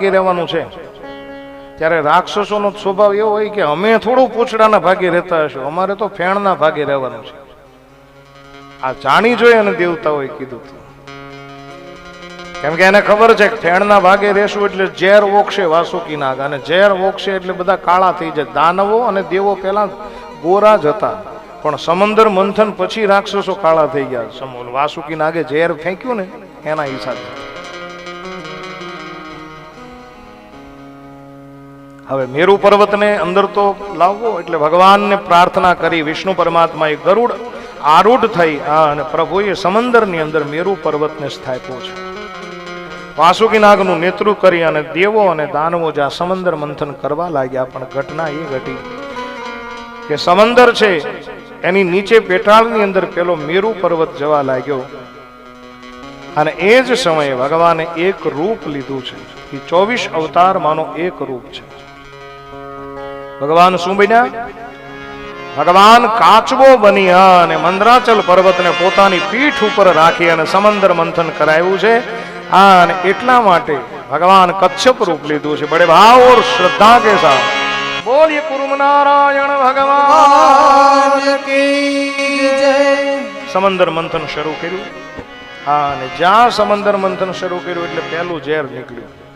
ભાગે રહેવાનું છે. ત્યારે રાક્ષસોનો સ્વભાવ એવો હોય કે અમે થોડું પૂછડાના ભાગે રહેતા હશું. અમારે તો ફેણના ભાગે રહેવાનું છે. આ જાણી જોઈએ અને દેવતાઓએ કીધું હતું. કેમ કે એને ખબર છે કે ફેણના ભાગે રહેશું એટલે ઝેર ઓકશે વાસુકી નાગ. અને ઝેર ઓકશે એટલે બધા કાળા થઈ જાય. દાનવો અને દેવો પહેલા ગોરા જ હતા. પણ સમંદર મંથન પછી રાક્ષસો કાળા થઈ ગયા. સમૂલ વાસુકી નાગે ઝેર ફેંક્યું ને એના હિસાબે. હવે મેરુ પર્વતને અંદર તો લાવવો એટલે ભગવાનને પ્રાર્થના કરી વિષ્ણુ પરમાત્માએ ગરુડ આરૂઢ થઈ અને પ્રભુએ સમંદરની અંદર મેરુ પર્વતને સ્થાપ્યો છે. વાસુકી નાગનું નેતૃત્વ કરી અને દેવો અને દાનવો જ્યાં સમંદર મંથન કરવા લાગ્યા, પણ ઘટના એ ઘટી કે સમંદર છે, એની નીચે પેટાળની અંદર પેલો મેરુ પર્વત જવા લાગ્યો. અને એ જ સમયે ભગવાને એક રૂપ લીધું છે. એ ચોવીસ અવતારમાંનો એક રૂપ છે. ભગવાન શું બન્યા? ભગવાન કાચબો બન્યા અને મંદરાચલ પર્વતને પોતાની પીઠ ઉપર રાખી અને સમંદર મંથન કરાયું છે. અને એટલા માટે ભગવાન કચ્છપ રૂપ લીધું છે. બડે ભાવ ઓર શ્રદ્ધા કે સાથ. બોલીએ કુરુમ નારાયણ ભગવાન કી સમંદર મંથન શરૂ કર્યું. અને જ્યાં સમંદર મંથન શરૂ કર્યું એટલે પહેલું ઝેર નીકળ્યું.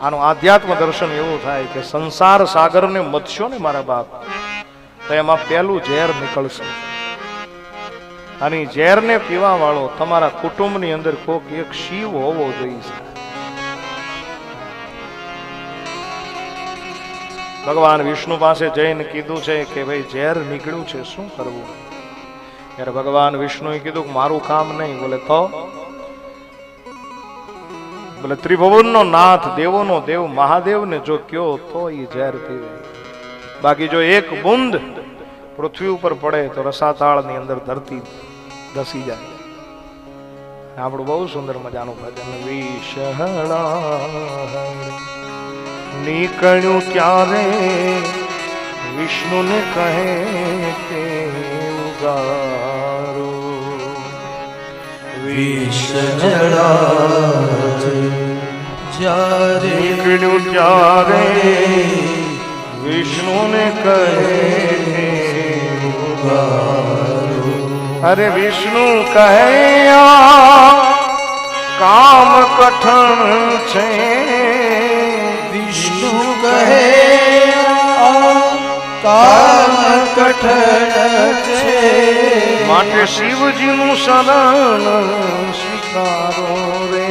આનું આધ્યાત્મ દર્શન એવું થાય કે સંસાર સાગરને મથશો ને મારા બાપ. તો એમાં પહેલું ઝેર નીકળશે. અને ઝેરને પીવા વાળો તમારા કુટુંબની અંદર કોક એક શિવ હોવો જોઈએ. ભગવાન વિષ્ણુ પાસે જઈને કીધું છે કે ભાઈ ઝેર નીકળ્યું છે, શું કરવું? ત્યારે ભગવાન વિષ્ણુએ કીધું કે મારું કામ નહીં, બોલે તો? બોલે ત્રિભુવનનો નાથ, દેવોનો દેવ, મહાદેવને જો કયો તો એ ઝેર પીવે બાકી જો એક બુંદ પૃથ્વી ઉપર પડે તો રસાતાળની અંદર ધરતી ધસી જાય. આપણું બહુ સુંદર મજાનું ભજન. વિષહળા નીકળ્યું ક્યારે? વિષ્ણુને કહે કે ઉગારો. જ્યારે નીકળ્યું ત્યારે વિષ્ણુને કહે. અરે વિષ્ણુ કહે કામ કઠણ છે વિષ્ણુ કહે કામ કઠણ છે માટે શિવજીનું શરણ સ્વીકારો રે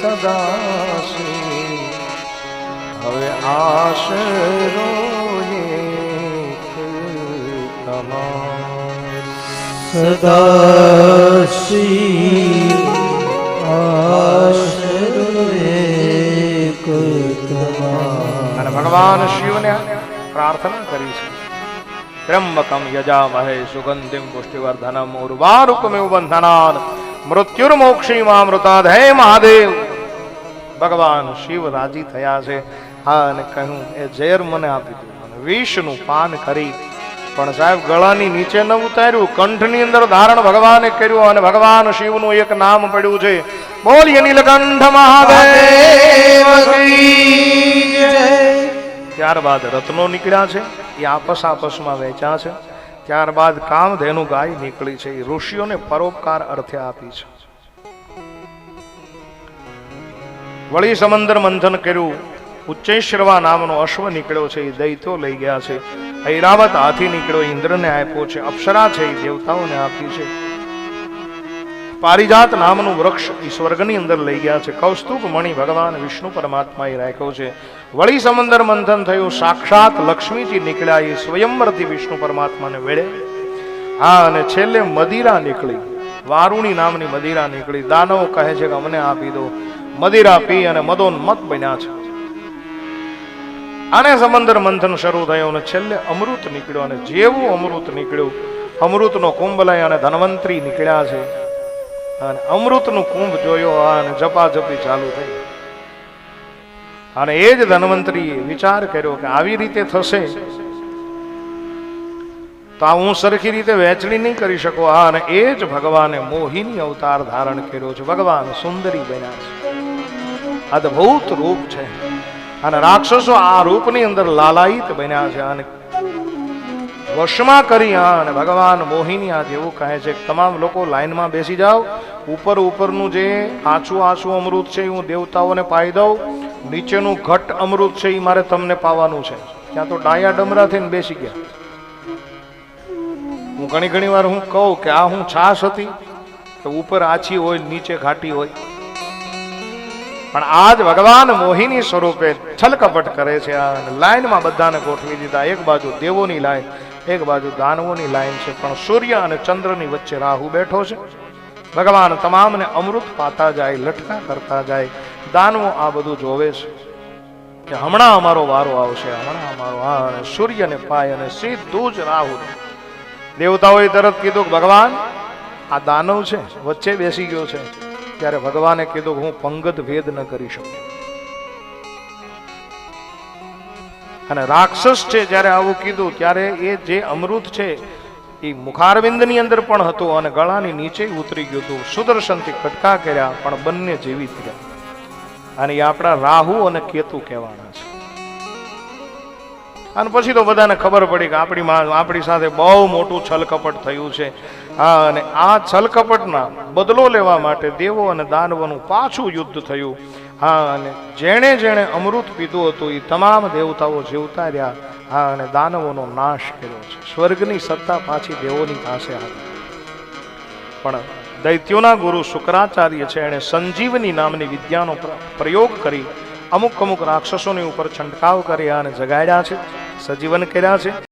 સદા શ્રી હવે આશરો એક તમારો. સદા શ્રી આશરો એક તમારો. ભગવાન શિવને પ્રાર્થના કરી છે. ત્રંબકમ યજામહે સુગંધિમ પુષ્ટિવર્ધનમ ઉર્વારુકમિવ બંધનાન મૃત્યુર્મોક્ષીમામૃતાદ હે મહાદેવ ભગવાન શિવ રાજી થયા છે હા અને કહ્યું એ ઝેર મને આપી દીધું અને વિષનું પાન કરી પણ સાહેબ ગળાની નીચે ન ઉતાર્યું કંઠની અંદર ધારણ ભગવાને કર્યું અને ભગવાન શિવનું એક નામ પડ્યું છે બોલીએ નીલકંઠ મહાદેવ. ત્યારબાદ રત્નો નીકળ્યા છે. એ આપસ આપસમાં વેચ્યા છે. ત્યારબાદ કામધેનુ ગાય નીકળી છે. એ ઋષિઓને પરોપકાર અર્થે આપી છે. વળી સમંદર મંથન કર્યું. ઉચ્ચૈશ્રવા નામનો અશ્વ નીકળ્યો છે. એ દૈત્યો લઈ ગયા છે. ઐરાવત હાથી નીકળ્યો. ઇન્દ્રને આપ્યો છે. અપ્સરા છે. એ દેવતાઓને આપી છે. પારિજાત નામનું વૃક્ષ એ સ્વર્ગની અંદર લઈ ગયા છે. કૌસ્તુભ મણિ ભગવાન વિષ્ણુ પરમાત્માએ રાખ્યો છે. વળી સમંદર મંથન થયું. સાક્ષાત લક્ષ્મીજી નીકળ્યા એ સ્વયંવરથી વિષ્ણુ પરમાત્માને વેળે હા, અને છેલ્લે મદિરા નીકળી. વારુણી નામની મદિરા નીકળી. દાનવ કહે છે કે અમને આપી દો. મદિરા પી અને મદોન્મત બન્યા છે. આને સમંદર મંથન શરૂ થયું અને છેલ્લે અમૃત નીકળ્યો અને જેવું અમૃત નીકળ્યું, અમૃતનો કુંભ લઈ અને ધનવંતરી નીકળ્યા છે. અને અમૃતનું કુંભ જોયો અને જપાજપી ચાલુ થઈ. અને એ જ ધનવંતરીએ વિચાર કર્યો કે આવી રીતે થશે તો આ હું સરખી રીતે વહેંચણી નહીં કરી શકું. આ અને એ જ ભગવાને મોહિની અવતાર ધારણ કર્યો છે. ભગવાન સુંદરી બન્યા છે. અદભુત રૂપ છે. અને રાક્ષસો આ રૂપની અંદર લાલાયિત બન્યા છે અને વશમાં કરી અને ભગવાન મોહિની આ જેવું કહે છે. તમામ લોકો લાઈનમાં બેસી જાઓ. ઉપર ઉપરનું જે આછું આછું અમૃત છે એ હું દેવતાઓને પાઈ દઉં. નીચેનું ઘટ અમૃત છે એ મારે તમને પાવાનું છે. ત્યાં તો ડાયા ડમરા થઈને બેસી ગયા. હું ઘણી ઘણી વાર હું કહું કે આ હું છાશ હતી કે ઉપર આછી હોય, નીચે ઘાટી હોય. પણ આજ ભગવાન મોહિની સ્વરૂપે છલકપટ કરે છે આ લાઈનમાં બધાને ગોઠવી દીધા. એક બાજુ દેવોની લાઈન એક બાજુ દાનવોની લાઈન છે, પણ સૂર્ય અને ચંદ્રની વચ્ચે રાહુ બેઠો છે. ભગવાન તમામને અમૃત પાતા જાય, લટકા કરતા જાય. દાનવો આ બધું જોવે છે કે હમણાં અમારો વારો આવશે, હમણાં અમારો આ અને સૂર્યને પાય અને સીધું જ રાહુ. દેવતાઓએ તરત કીધું કે ભગવાન, આ દાનવ છે, વચ્ચે બેસી ગયો છે. ત્યારે ભગવાને કીધું હું પંગત ભેદ ન કરી શકું. અને રાક્ષસ છે જ્યારે આવું કીધું, ત્યારે એ જે અમૃત છે, એ મુખારવિંદની અંદર પણ હતું અને ગળાની નીચે ઉતરી ગયું હતું. સુદર્શનથી ખટકા કર્યા, પણ બંને જીવિત રહ્યા. અને એ આપણા રાહુ અને કેતુ કહેવાના છે. અને પછી તો બધાને ખબર પડી કે આપણી આપણી સાથે બહુ મોટું છલકપટ થયું છે. હા, અને આ છલકપટના બદલો લેવા માટે દેવો અને દાનવોનું પાછું યુદ્ધ થયું. હા, અને જેણે જેણે અમૃત પીધું હતું એ તમામ દેવતાઓ જીવતા રહ્યા. હા, અને દાનવોનો નાશ કર્યો છે. સ્વર્ગની સત્તા પાછી દેવોની પાસે હતી પણ દૈત્યોના ગુરુ શુક્રાચાર્ય છે, એણે સંજીવની નામની વિદ્યાનો પ્ર- પ્રયોગ કરી અમુક અમુક રાક્ષસોની ઉપર છંટકાવ કર્યા અને જગાડ્યા છે, સજીવન કર્યા છે.